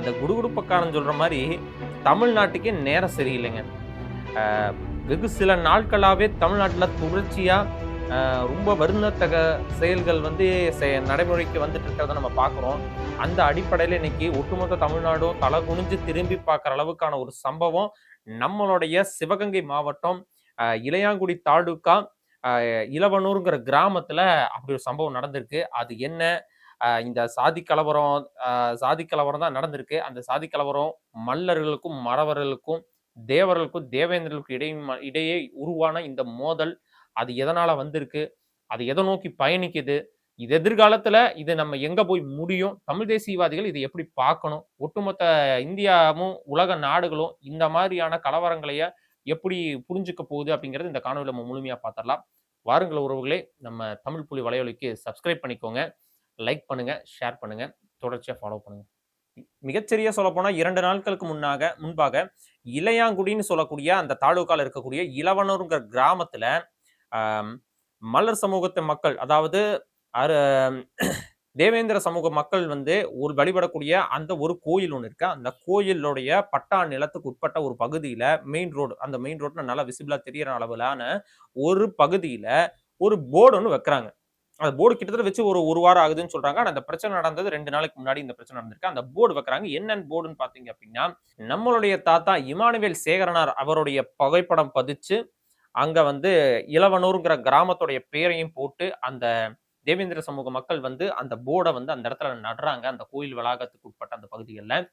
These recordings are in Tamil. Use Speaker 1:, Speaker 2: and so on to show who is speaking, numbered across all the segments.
Speaker 1: அந்த குடுகுடுப்பக்காரன் சொல்கிற மாதிரி தமிழ்நாட்டுக்கே நேரம் சரியில்லைங்க. வெகு சில நாட்களாகவே தமிழ்நாட்டில் தொடர்ச்சியாக ரொம்ப வருந்தத்தக செயல்கள் வந்து செ- நடைமுறைக்கு வந்துட்டு இருக்கிறத நம்ம பார்க்குறோம் அந்த அடிப்படையில் இன்னைக்கு ஒட்டுமொத்த தமிழ்நாடும் தலை குனிஞ்சு திரும்பி பார்க்குற அளவுக்கான ஒரு சம்பவம் நம்மளுடைய சிவகங்கை மாவட்டம் இளையாங்குடி தாலுக்கா இளவனூருங்கிற கிராமத்தில் அப்படி ஒரு சம்பவம் நடந்திருக்கு. அது என்ன? இந்த சாதி கலவரம் சாதி கலவரம் தான் நடந்திருக்கு. அந்த சாதி கலவரம் மல்லர்களுக்கும் மறவர்களுக்கும் தேவர்களுக்கும் தேவேந்திரர்களுக்கும் இடையே இடையே உருவான இந்த மோதல் அது எதனால வந்திருக்கு? அது எதை நோக்கி பயணிக்குது? இது எதிர்காலத்துல இது நம்ம எங்க போய் முடியும்? தமிழ் தேசியவாதிகள் இதை எப்படி பார்க்கணும்? ஒட்டுமொத்த இந்தியாவும் உலக நாடுகளும் இந்த மாதிரியான கலவரங்களைய எப்படி புரிஞ்சுக்க போகுது அப்படிங்கிறது இந்த காணொலியில் நம்ம முழுமையாக பார்த்துடலாம். வாருங்கள் உறவுகளே நம்ம தமிழ் புலி வலையொலிக்கு சப்ஸ்கிரைப் பண்ணிக்கோங்க. லைக் பண்ணுங்கள் ஷேர் பண்ணுங்கள் தொடர்ச்சியாக ஃபாலோ பண்ணுங்கள் மிகச்சரியா சொல்லப்போனால் இரண்டு நாட்களுக்கு முன்னாக முன்பாக இளையாங்குடின்னு சொல்லக்கூடிய அந்த தாலுக்காவில் இருக்கக்கூடிய இளவனூருங்கிற கிராமத்தில் மலர் சமூகத்து மக்கள் அதாவது அரு தேவேந்திர சமூக மக்கள் வந்து ஒரு வழிபடக்கூடிய அந்த ஒரு கோயில் ஒன்று இருக்கு. அந்த கோயிலுடைய பட்டா நிலத்துக்கு உட்பட்ட ஒரு பகுதியில் மெயின் ரோடு அந்த மெயின் ரோட்ல நல்லா விசிபிளா தெரியற அளவிலான ஒரு பகுதியில் ஒரு போர்டு ஒன்று வைக்கிறாங்க. அந்த போர்டு கிட்டத்தட்ட வச்சு ஒரு ஒரு வாரம் ஆகுதுன்னு சொல்றாங்க. ஆனா அந்த பிரச்சனை நடந்தது ரெண்டு நாளைக்கு முன்னாடி இந்த பிரச்சனை நடந்திருக்கு. அந்த போர்டு வைக்கிறாங்க. என்னென்ன போர்டுன்னு பாத்தீங்க அப்படின்னா நம்மளுடைய தாத்தா இமானுவேல் சேகரனார் அவருடைய புகைப்படம் பதிச்சு அங்க வந்து இளவனூருங்கிற கிராமத்துடைய பேரையும் போட்டு அந்த தேவேந்திர சமூக மக்கள் வந்து அந்த போர்டை வந்து அந்த இடத்துல நடுறாங்க. அந்த கோயில் வளாகத்துக்கு உட்பட்ட அந்த பகுதிகளில்.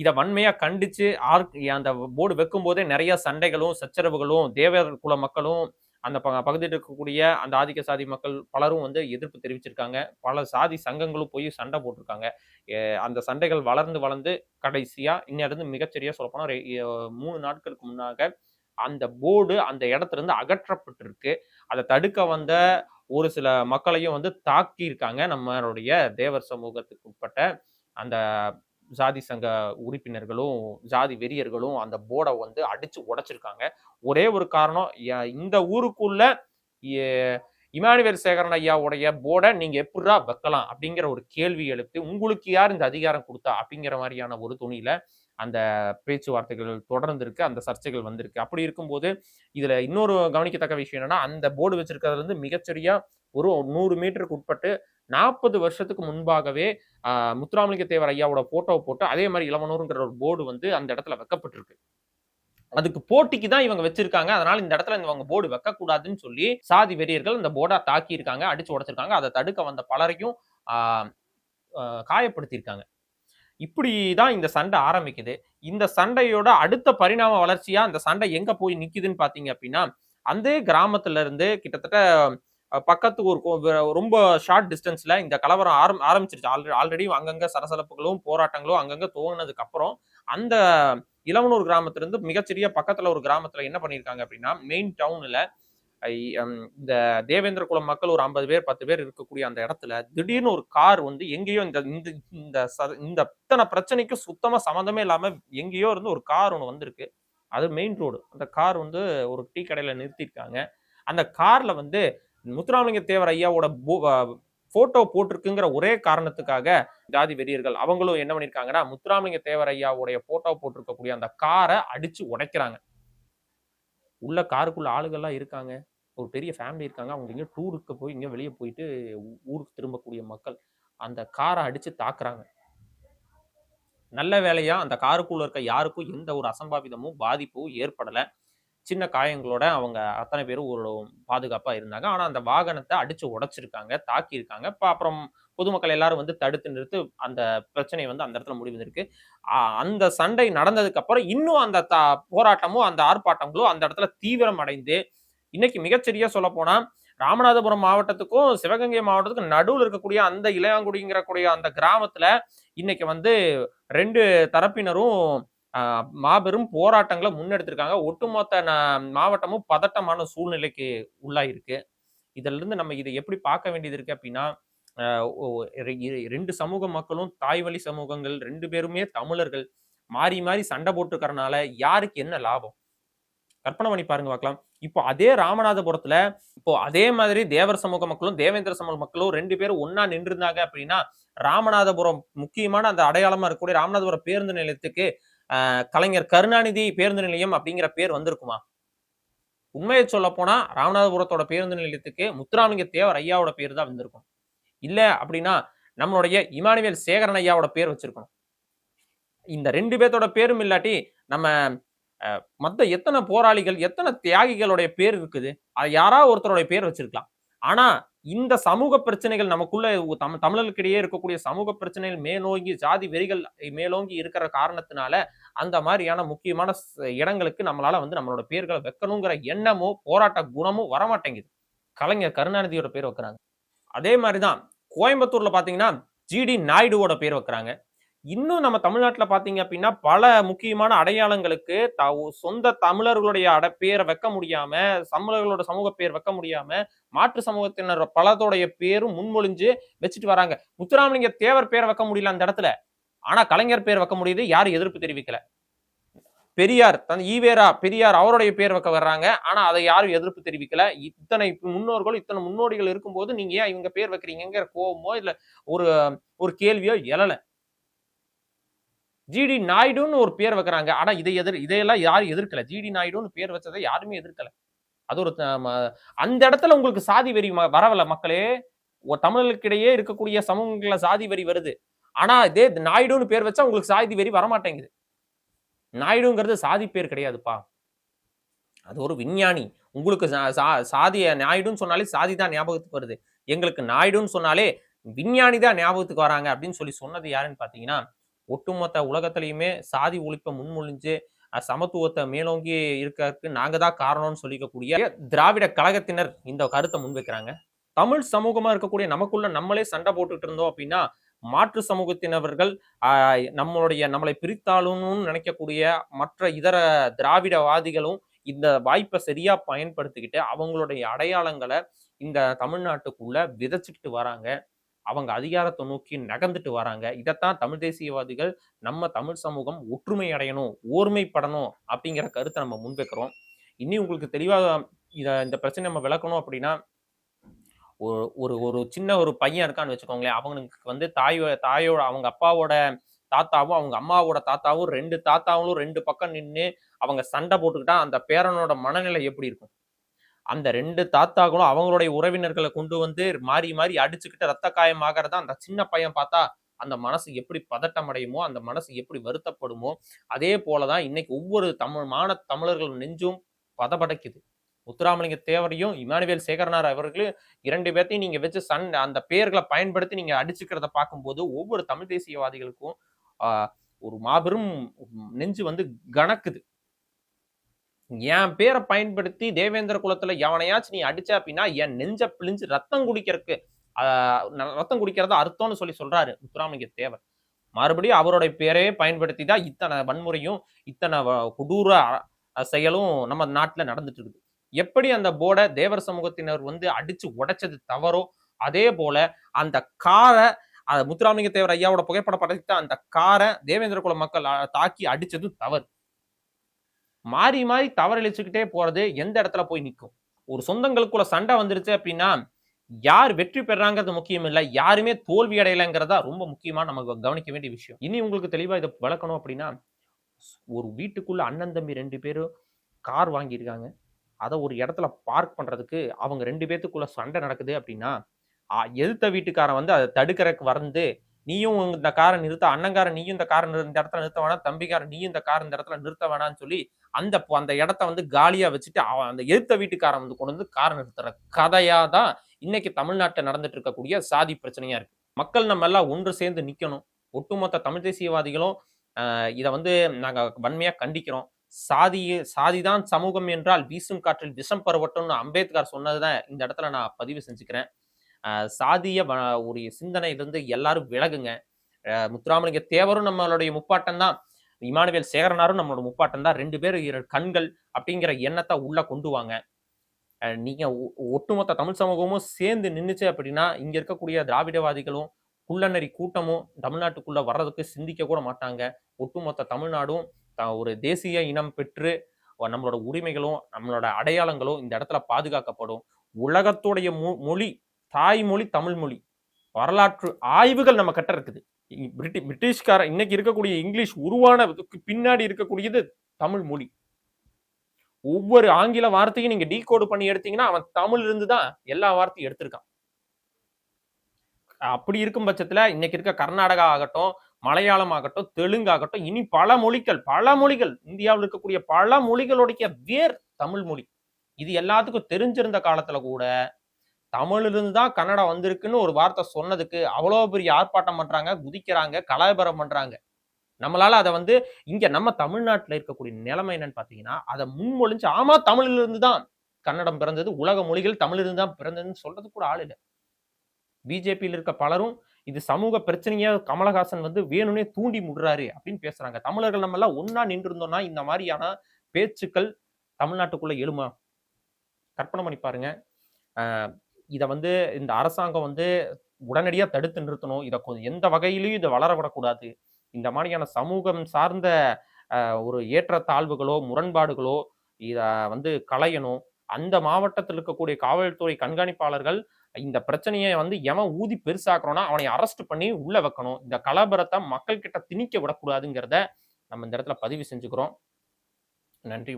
Speaker 1: இதை வன்மையா கண்டிச்சு ஆர் அந்த போர்டு வைக்கும் போதே நிறைய சண்டைகளும் சச்சரவுகளும் தேவர் குல மக்களும் அந்த ப- பகுதியில் இருக்கக்கூடிய அந்த ஆதிக்க சாதி மக்கள் பலரும் வந்து எதிர்ப்பு தெரிவிச்சிருக்காங்க. பல சாதி சங்கங்களும் போய் சண்டை போட்டிருக்காங்க. அந்த சண்டைகள் வளர்ந்து வளர்ந்து கடைசியாக இன்னிலிருந்து மிகச்சரியாக சொல்லப்போனால் மூணு நாட்களுக்கு முன்னாக அந்த போர்டு அந்த இடத்துல இருந்து அகற்றப்பட்டிருக்கு. அதை தடுக்க வந்த ஒரு சில மக்களையும் வந்து தாக்கி இருக்காங்க நம்மளுடைய தேவர் சமூகத்துக்கு உட்பட்ட அந்த ஜாதி சங்க உறுப்பினர்களும் ஜாதி வெறியர்களும் அந்த போர்டை வந்து அடிச்சு உடைச்சிருக்காங்க. ஒரே ஒரு காரணம் இந்த ஊருக்குள்ள இமானுவேல் சேகரன் ஐயாவுடைய போர்டை நீங்க எப்படா வைக்கலாம் அப்படிங்கிற ஒரு கேள்வி எழுப்பி உங்களுக்கு யார் இந்த அதிகாரம் கொடுத்தா? அப்படிங்கிற மாதிரியான ஒரு துணியில அந்த பேச்சுவார்த்தைகள் தொடர்ந்து இருக்கு அந்த சர்ச்சைகள் வந்திருக்கு. அப்படி இருக்கும்போது இதுல இன்னொரு கவனிக்கத்தக்க விஷயம் என்னன்னா அந்த போர்டு வச்சிருக்கிறதுல இருந்து மிகச்சரியா ஒரு நூறு மீட்டருக்கு உட்பட்டு நாற்பது வருஷத்துக்கு முன்பாகவே முத்துராமலிங்க தேவர் ஐயாவோட போட்டோவை போட்டு அதே மாதிரி இளவனூருங்கிற ஒரு போர்டு வந்து அந்த இடத்துல வைக்கப்பட்டிருக்கு. அதுக்கு போட்டிக்கு தான் இவங்க வச்சிருக்காங்க. அதனால இந்த இடத்துல இவங்க போர்டு வைக்கக்கூடாதுன்னு சொல்லி சாதி வெறியர்கள் இந்த போர்டா தாக்கி இருக்காங்க அடிச்சு உடைச்சிருக்காங்க. அதை தடுக்க வந்த பலரையும் காயப்படுத்தியிருக்காங்க. இப்படி காயப்படுத்தியிருக்காங்க இப்படிதான் இந்த சண்டை ஆரம்பிக்குது. இந்த சண்டையோட அடுத்த பரிணாம வளர்ச்சியா இந்த சண்டை எங்க போய் நிக்குதுன்னு பாத்தீங்க அப்படின்னா அந்த கிராமத்துல இருந்து கிட்டத்தட்ட பக்கத்து ஊர் கோ- ரொம்ப ஷார்ட் டிஸ்டன்ஸ்ல இந்த கலவரம் ஆரம் ஆரம்பிச்சிருச்சு. ஆல்ரெடி ஆல்ரெடி அங்கங்க சரசலப்புகளும் போராட்டங்களும் அங்கங்க துவங்கினதுக்கு அப்புறம் அந்த இளவனூர் கிராமத்திலேருந்து மிகச்சிறிய பக்கத்துல ஒரு கிராமத்துல என்ன பண்ணியிருக்காங்க அப்படின்னா மெயின் டவுன்ல இந்த தேவேந்திர குலம் மக்கள் ஒரு ஐம்பது பேர் பத்து பேர் இருக்கக்கூடிய அந்த இடத்துல திடீர்னு ஒரு கார் வந்து எங்கேயோ இந்த இந்த இந்த ச- இந்த இத்தனை பிரச்சனைக்கும் சுத்தமா சம்மந்தமே இல்லாம எங்கேயோ இருந்து ஒரு கார் ஒன்று வந்திருக்கு. அது மெயின் ரோடு அந்த கார் வந்து ஒரு டீ கடையில நிறுத்தியிருக்காங்க அந்த கார்ல வந்து முத்துராமலிங்க தேவர் ஐயாவோட போட்டோ போட்டிருக்குங்கிற ஒரே காரணத்துக்காக ஜாதி வெறியர்கள் அவங்களும் என்ன பண்ணியிருக்காங்கன்னா முத்துராமலிங்க தேவர் ஐயாவுடைய போட்டோ போட்டிருக்கக்கூடிய அந்த காரை அடிச்சு உடைக்கிறாங்க. உள்ள காருக்குள்ள ஆளுகள்லாம் இருக்காங்க. ஒரு பெரிய ஃபேமிலி இருக்காங்க. அவங்க இங்கே டூருக்கு போய் இங்கே வெளியே போயிட்டு ஊருக்கு திரும்பக்கூடிய மக்கள் அந்த காரை அடித்து தாக்குறாங்க. நல்ல வேலையாக அந்த காருக்குள்ளே இருக்க யாருக்கும் எந்த ஒரு அசம்பாவிதமும் பாதிப்பும் ஏற்படலை. சின்ன காயங்களோட அவங்க அத்தனை பேரும் ஒரு பாதுகாப்பாக இருந்தாங்க. ஆனால் அந்த வாகனத்தை அடித்து உடைச்சிருக்காங்க தாக்கியிருக்காங்க. இப்போ அப்புறம் பொதுமக்கள் எல்லாரும் வந்து தடுத்து நிறுத்து அந்த பிரச்சனை வந்து அந்த இடத்துல முடிவதற்கு அந்த சண்டை நடந்ததுக்கு அப்புறம் இன்னும் அந்த த- போராட்டமும் அந்த ஆர்ப்பாட்டங்களும் அந்த இடத்துல தீவிரம் அடைந்து இன்னைக்கு மிகச்சரியா சொல்ல போனா ராமநாதபுரம் மாவட்டத்துக்கும் சிவகங்கை மாவட்டத்துக்கும் நடுவில் இருக்கக்கூடிய அந்த இளையாங்குடிங்கிற கூடிய அந்த கிராமத்துல இன்னைக்கு வந்து ரெண்டு தரப்பினரும் மாபெரும் போராட்டங்களை முன்னெடுத்திருக்காங்க. ஒட்டுமொத்த ந- மாவட்டமும் பதட்டமான சூழ்நிலைக்கு உள்ளாயிருக்கு. இதிலிருந்து நம்ம இதை எப்படி பார்க்க வேண்டியது இருக்கு அப்படின்னா ரெண்டு சமூக மக்களும் தாய் வழி சமூகங்கள் ரெண்டு பேருமே தமிழர்கள் மாறி மாறி சண்டை போட்டுருக்கறனால யாருக்கு என்ன லாபம்? கற்பனை பண்ணி பாருங்க பார்க்கலாம். இப்போ அதே ராமநாதபுரத்துல இப்போ அதே மாதிரி தேவர் சமூக மக்களும் தேவேந்திர சமூக மக்களும் ரெண்டு பேரும் ஒன்னா நின்றுருந்தாங்க அப்படின்னா ராமநாதபுரம் முக்கியமான அந்த அடையாளமா இருக்கக்கூடிய ராமநாதபுரம் பேருந்து நிலையத்துக்கு கலைஞர் கருணாநிதி பேருந்து நிலையம் அப்படிங்கிற பேர் வந்திருக்குமா? உண்மையை சொல்ல போனா ராமநாதபுரத்தோட பேருந்து நிலையத்துக்கு முத்துராமலிங்க தேவர் ஐயாவோட பேர் தான் வந்திருக்கும். இல்ல அப்படின்னா நம்மளுடைய இமானுவேல் சேகரன் ஐயாவோட பேர் வச்சிருக்கணும். இந்த ரெண்டு பேர்த்தோட பேரும் இல்லாட்டி நம்ம மற்ற மத்த எத்தனை போராளிகள் எத்தனை தியாகிகளுடைய பேர் இருக்குது? அது யாராவது ஒருத்தருடைய பேர் வச்சிருக்கலாம். ஆனா இந்த சமூக பிரச்சனைகள் நமக்குள்ள உ- தமிழ் தமிழர்களுக்கிடையே இருக்கக்கூடிய சமூக பிரச்சனைகள் மேலோங்கி ஜாதி வெறிகள் மேலோங்கி இருக்கிற காரணத்தினால அந்த மாதிரியான முக்கியமான இடங்களுக்கு நம்மளால வந்து நம்மளோட பேர்களை வைக்கணுங்கிற எண்ணமோ போராட்ட குணமோ வரமாட்டேங்குது. கலைஞர் கருணாநிதியோட பேர் வைக்கிறாங்க. அதே மாதிரிதான் கோயம்புத்தூர்ல பாத்தீங்கன்னா ஜிடி நாயுடுவோட பேர் வைக்கிறாங்க. இன்னும் நம்ம தமிழ்நாட்டில் பார்த்தீங்க அப்படின்னா பல முக்கியமான அடையாளங்களுக்கு த- சொந்த தமிழர்களுடைய அட பேரை வைக்க முடியாம தமிழர்களோட சமூக பேர் வைக்க முடியாம மாற்று சமூகத்தினர் பலதோடைய பேரும் முன்மொழிஞ்சு வச்சுட்டு வராங்க. முத்துராமலிங்க தேவர் பேரை வைக்க முடியல அந்த இடத்துல. ஆனா கலைஞர் பேர் வைக்க முடியுது யாரும் எதிர்ப்பு தெரிவிக்கல. பெரியார் தன் ஈவேரா பெரியார் அவருடைய பேர் வைக்க வர்றாங்க. ஆனா அதை யாரும் எதிர்ப்பு தெரிவிக்கல. இத்தனை முன்னோர்கள் இத்தனை முன்னோடிகள் இருக்கும்போது நீங்க ஏன் இவங்க பேர் வைக்கிறீங்கிற கோவமோ இல்ல ஒரு ஒரு கேள்வியோ எழலை. ஜிடி நாயுடுன்னு ஒரு பேர் வைக்கிறாங்க. ஆனா இதை எதிர் இதையெல்லாம் யாரும் எதிர்க்கல. ஜிடி நாயுடுன்னு பேர் வச்சதை யாருமே எதிர்க்கல. அது ஒரு அந்த இடத்துல உங்களுக்கு சாதி வெறி ம- மக்களே. தமிழர்களுக்கிடையே இருக்கக்கூடிய சமூகங்கள சாதி வெறி வருது. ஆனா இதே நாயுடுன்னு பேர் வச்சா உங்களுக்கு சாதி வெறி வரமாட்டேங்குது. நாயுடுங்கிறது சாதி பேர் கிடையாதுப்பா. அது ஒரு விஞ்ஞானி. உங்களுக்கு சா- சா- நாயுடுன்னு சொன்னாலே சாதி தான் ஞாபகத்துக்கு வருது. எங்களுக்கு நாயுடுன்னு சொன்னாலே விஞ்ஞானி தான் ஞாபகத்துக்கு வராங்க அப்படின்னு சொல்லி சொன்னது யாருன்னு பார்த்தீங்கன்னா ஒட்டுமொத்த உலகத்திலையுமே சாதி ஒழிப்பை முன்மொழிஞ்சு சமத்துவத்தை மேலோங்கி இருக்கிறதுக்கு நாங்க தான் காரணம்னு சொல்லிக்கக்கூடிய திராவிட கழகத்தினர் இந்த கருத்தை முன்வைக்கிறாங்க. தமிழ் சமூகமா இருக்கக்கூடிய நமக்குள்ள நம்மளே சண்டை போட்டுட்டு இருந்தோம் அப்படின்னா மாற்று சமூகத்தினவர்கள் நம்மளுடைய நம்மளை பிரித்தாளும்னு நினைக்கக்கூடிய மற்ற இதர திராவிடவாதிகளும் இந்த வாய்ப்பை சரியா பயன்படுத்திக்கிட்டு அவங்களுடைய அடையாளங்களை இந்த தமிழ்நாட்டுக்குள்ள விதைச்சிக்கிட்டு வராங்க. அவங்க அதிகாரத்தை நோக்கி நகர்ந்துட்டு வராங்க. இதைத்தான் தமிழ் தேசியவாதிகள் நம்ம தமிழ் சமூகம் ஒற்றுமை அடையணும் ஓர்மைப்படணும் அப்படிங்கிற கருத்தை நம்ம முன்வைக்கிறோம். இனி உங்களுக்கு தெளிவாக இதை இந்த பிரச்சனை நம்ம விளக்கணும் அப்படின்னா ஒரு ஒரு ஒரு சின்ன ஒரு பையன் இருக்கான்னு வச்சுக்கோங்களேன். அவங்களுக்கு வந்து தாயோ தாயோட அவங்க அப்பாவோட தாத்தாவும் அவங்க அம்மாவோட தாத்தாவும் ரெண்டு தாத்தாவும் ரெண்டு பக்கம் நின்று அவங்க சண்டை போட்டுக்கிட்டா அந்த பேரனோட மனநிலை எப்படி இருக்கும்? அந்த ரெண்டு தாத்தாக்களும் அவங்களுடைய உறவினர்களை கொண்டு வந்து மாறி மாறி அடிச்சுக்கிட்டு ரத்த காயம் ஆகிறதா அந்த சின்ன பையன் பார்த்தா அந்த மனசு எப்படி பதட்டம் அடையுமோ அந்த மனசு எப்படி வருத்தப்படுமோ அதே போலதான் இன்னைக்கு ஒவ்வொரு தமிழ் மான தமிழர்கள் நெஞ்சும் பதபடைக்குது. முத்துராமலிங்க தேவரையும் இமானுவேல் சேகரனார் அவர்களும் இரண்டு பேர்த்தையும் நீங்க வச்சு சன் அந்த பெயர்களை பயன்படுத்தி நீங்க அடிச்சுக்கிறத பார்க்கும்போது ஒவ்வொரு தமிழ் தேசியவாதிகளுக்கும் ஒரு மாபெரும் நெஞ்சு வந்து கணக்குது என் பேரை பயன்படுத்தி தேவேந்திர குலத்துல எவனையாச்சும் நீ அடிச்ச அப்படின்னா என் நெஞ்ச பிழிஞ்சு ரத்தம் குடிக்கிறதுக்கு ரத்தம் குடிக்கிறதா அர்த்தம்னு சொல்லி சொல்றாரு முத்துராமலிங்க தேவர். மறுபடியும் அவருடைய பேரையே பயன்படுத்தி தான் இத்தனை வன்முறையும் இத்தனை வ- கொடூர செயலும் நம்ம நாட்டில் நடந்துட்டு இருக்குது எப்படி அந்த போர்டை தேவர் சமூகத்தினர் வந்து அடிச்சு உடைச்சது தவறோ அதே போல அந்த காரை அஹ், முத்துராமலிங்க தேவர் ஐயாவோட புகைப்பட படைத்த அந்த காரை தேவேந்திர குல மக்கள் தாக்கி அடிச்சதும் தவறு. மாறி மாறி தவறளிச்சுக்கிட்டே போறது எந்த இடத்துல போய் நிற்கும் ஒரு சொந்தங்களுக்குள்ள சண்டை வந்துருச்சு அப்படின்னா யார் வெற்றி பெறாங்கிறது முக்கியம் இல்லை யாருமே தோல்வி அடையலைங்கிறதா ரொம்ப முக்கியமா நமக்கு கவனிக்க வேண்டிய விஷயம். இனி உங்களுக்கு தெளிவா இதை வளர்க்கணும் அப்படின்னா ஒரு வீட்டுக்குள்ள அண்ணன் தம்பி ரெண்டு பேரும் கார் வாங்கியிருக்காங்க. அதை ஒரு இடத்துல பார்க் பண்றதுக்கு அவங்க ரெண்டு பேத்துக்குள்ள சண்டை நடக்குது அப்படின்னா எதிர்த்த வீட்டுக்காரன் வந்து அதை தடுக்கிறக்கு வந்து நீயும் இந்த காரை நிறுத்த அண்ணங்காரன் நீயும் இந்த காரை நிறு- இந்த இடத்துல நிறுத்த வேணாம் தம்பிக்காரன் நீயும் இந்த கார் இந்த இடத்துல நிறுத்த வேணாம்னு சொல்லி அந்த அந்த இடத்த வந்து காலியா வச்சுட்டு அந்த எதிர்த்த வீட்டுக்காரன் வந்து கொண்டு வந்து காரை நிறுத்துற கதையா தான் இன்னைக்கு தமிழ்நாட்டில் நடந்துட்டு இருக்கக்கூடிய சாதி பிரச்சனையா இருக்கு. மக்கள் நம்ம எல்லாம் ஒன்று சேர்ந்து நிக்கணும். ஒட்டுமொத்த தமிழ் தேசியவாதிகளும் இதை வந்து நாங்க வன்மையா கண்டிக்கிறோம். சாதி சாதிதான் சமூகம் என்றால் வீசும் காற்றில் விஷம் பரவட்டும்னு அம்பேத்கர் சொன்னதுதான் இந்த இடத்துல நான் பதிவு செஞ்சுக்கிறேன். சாதிய ஒரு சிந்தனையிலிருந்து எல்லாரும் விலகுங்க. முத்துராமலிங்க தேவரும் நம்மளுடைய முப்பாட்டம் தான். இமானுவேல் சேகரனாரும் நம்மளோட முப்பாட்டம் தான். ரெண்டு பேர் இரு கண்கள் அப்படிங்கிற எண்ணத்தை உள்ள கொண்டு வாங்க. நீங்க ஒ- ஒட்டுமொத்த தமிழ் சமூகமும் சேர்ந்து நின்றுச்சு அப்படின்னா இங்க இருக்கக்கூடிய திராவிடவாதிகளும் குள்ளநரி கூட்டமும் தமிழ்நாட்டுக்குள்ள வர்றதுக்கு சிந்திக்க கூட மாட்டாங்க. ஒட்டுமொத்த தமிழ்நாடும் த- ஒரு தேசிய இனம் பெற்று நம்மளோட உரிமைகளும் நம்மளோட அடையாளங்களும் இந்த இடத்துல பாதுகாக்கப்படும். உலகத்துடைய மொழி தாய்மொழி தமிழ் மொழி வரலாற்று ஆய்வுகள் நம்ம கிட்ட இருக்குது. பிரிட்டி பிரிட்டிஷ்கார இன்னைக்கு இருக்கக்கூடிய இங்கிலீஷ் உருவானதுக்கு பின்னாடி இருக்கக்கூடியது தமிழ் மொழி. ஒவ்வொரு ஆங்கில வார்த்தையும் நீங்க டீகோடு பண்ணி எடுத்தீங்கன்னா அவன் தமிழ்ல இருந்து தான் எல்லா வார்த்தையும் எடுத்திருக்கான். அப்படி இருக்கும் பட்சத்துல இன்னைக்கு இருக்க கர்நாடகா ஆகட்டும் மலையாளம் ஆகட்டும் தெலுங்கு ஆகட்டும் இனி பல மொழிகள் பல மொழிகள் இந்தியாவில் இருக்கக்கூடிய பல மொழிகளுடைய வேர் தமிழ் மொழி. இது எல்லாத்துக்கும் தெரிஞ்சிருந்த காலத்துல கூட தமிழிலிருந்து தான் கன்னடம் வந்திருக்குன்னு ஒரு வார்த்தை சொன்னதுக்கு அவ்வளோ பெரிய ஆர்ப்பாட்டம் பண்ணுறாங்க குதிக்கிறாங்க கலாபரம் பண்ணுறாங்க நம்மளால அதை வந்து இங்க நம்ம தமிழ்நாட்டில் இருக்கக்கூடிய நிலைமை என்னன்னு பார்த்தீங்கன்னா அதை முன்மொழிஞ்சு ஆமா தமிழிலிருந்து தான் கன்னடம் பிறந்தது உலக மொழிகள் தமிழிலிருந்து தான் பிறந்ததுன்னு சொல்றது கூட ஆள் இல்லை. பிஜேபியில் இருக்க பலரும் இது சமூக பிரச்சனையா கமலஹாசன் வந்து வேணும்னே தூண்டி முடுறாரு அப்படின்னு பேசுறாங்க. தமிழர்கள் நம்ம எல்லாம் ஒன்னா நின்று இருந்தோம்னா இந்த மாதிரியான பேச்சுக்கள் தமிழ்நாட்டுக்குள்ள எழுமா? கற்பனை பண்ணி பாருங்க. இதை வந்து இந்த அரசாங்கம் வந்து உடனடியாக தடுத்து நிறுத்தணும். இதை கொ- எந்த வகையிலையும் இதை வளர விடக்கூடாது இந்த மாதிரியான சமூகம் சார்ந்த ஒரு ஏற்றத்தாழ்வுகளோ முரண்பாடுகளோ இதை வந்து களையணும். அந்த மாவட்டத்தில் இருக்கக்கூடிய காவல்துறை கண்காணிப்பாளர்கள் இந்த பிரச்சனையை வந்து எவன் ஊதி பெருசாக்குறோன்னா அவனை அரெஸ்ட் பண்ணி உள்ள வைக்கணும். இந்த கலபரத்தை மக்கள் கிட்ட திணிக்க விடக்கூடாதுங்கிறத நம்ம இந்த இடத்துல பதிவு செஞ்சுக்கிறோம். நன்றி